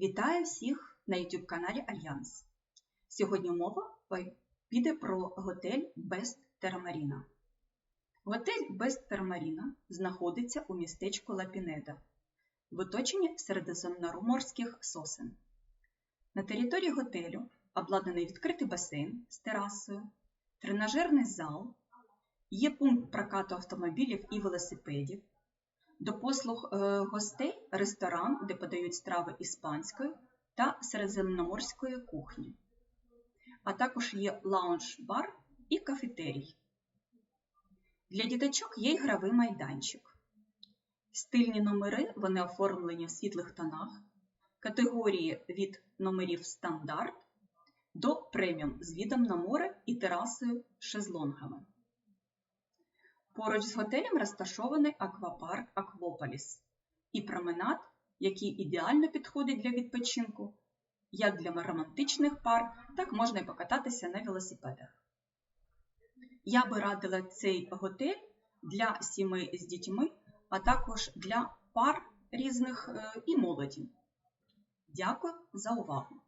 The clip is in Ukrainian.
Вітаю всіх на YouTube каналі Альянс. Сьогодні мова піде про готель Бест Терамаріна. Готель Бест Терамаріна знаходиться у містечку Лапінеда в оточенні середземноморських сосен. На території готелю обладнаний відкритий басейн з терасою, тренажерний зал, є пункт прокату автомобілів і велосипедів. До послуг е, гостей ресторан, де подають страви іспанської та середземноморської кухні, а також є лаунж-бар і кафетерій. Для діточок є ігровий майданчик. Стильні номери вони оформлені в світлих тонах, категорії від номерів стандарт до преміум з відом на море і терасою з шезлонгами. Поруч з готелем розташований аквапарк Аквополіс і променад, який ідеально підходить для відпочинку, як для романтичних пар, так можна і покататися на велосипедах. Я би радила цей готель для сімей з дітьми, а також для пар різних і молоді. Дякую за увагу!